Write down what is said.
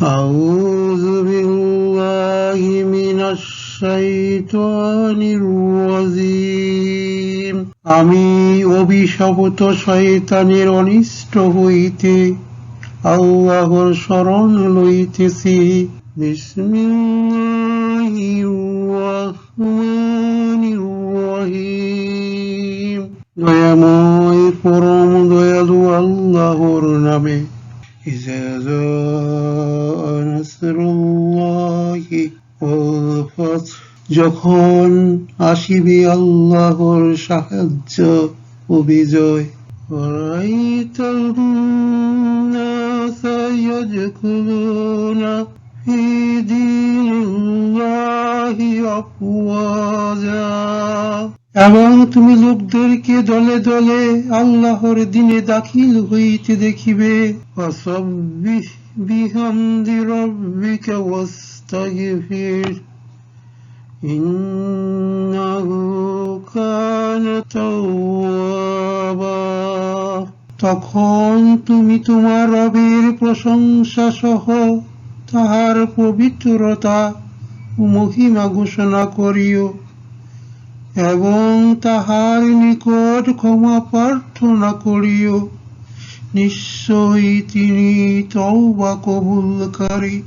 أعوذ بالله من الشيطان الرجيم আমি অভিশপ্ত শয়তানের অনিষ্ট হইতে আল্লাহর শরণ লইতেছি বিসমিল্লাহির রহমানির রহিম দয়াময় পরম দয়ালু আল্লাহর নামে إذا جاء نصر الله والفتح যখন আসিবে আল্লাহর সাহায্য ও বিজয় ورأيت الناس يدخلون في دين الله أفواجا এবং তুমি লোকদেরকে দলে দলে আল্লাহর দিনে দাখিল হইতে দেখিবে। তখন তুমি তোমার রবের প্রশংসা সহ তাহার পবিত্রতা মহিমা ঘোষণা করিও। এবং তাহার নিকট ক্ষমা প্রার্থনা করিও। নিশ্চয়ই তিনি তওবা কবুলকারী।